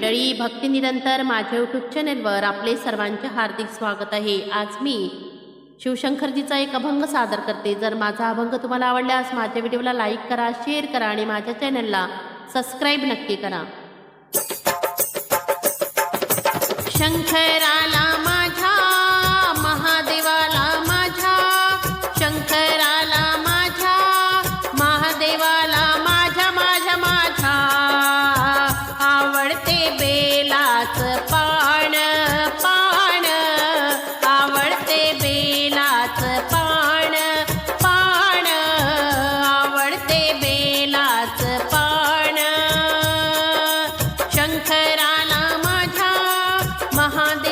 मंडळी भक्तीनिरंतर माझ्या यूट्यूब चॅनेलवर आपले सर्वांचे हार्दिक स्वागत आहे. आज मी शिवशंकरजीचा एक अभंग सादर करते. जर माझा अभंग तुम्हाला आवडल्यास माझ्या व्हिडिओला लाईक करा शेअर करा आणि माझ्या चॅनलला सबस्क्राईब नक्की करा. शंकराला 嗯。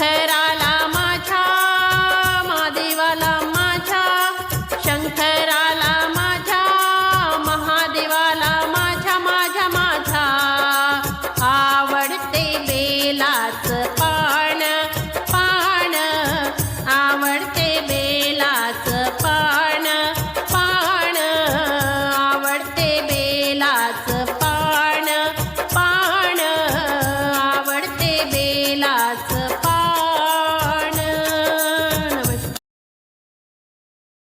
head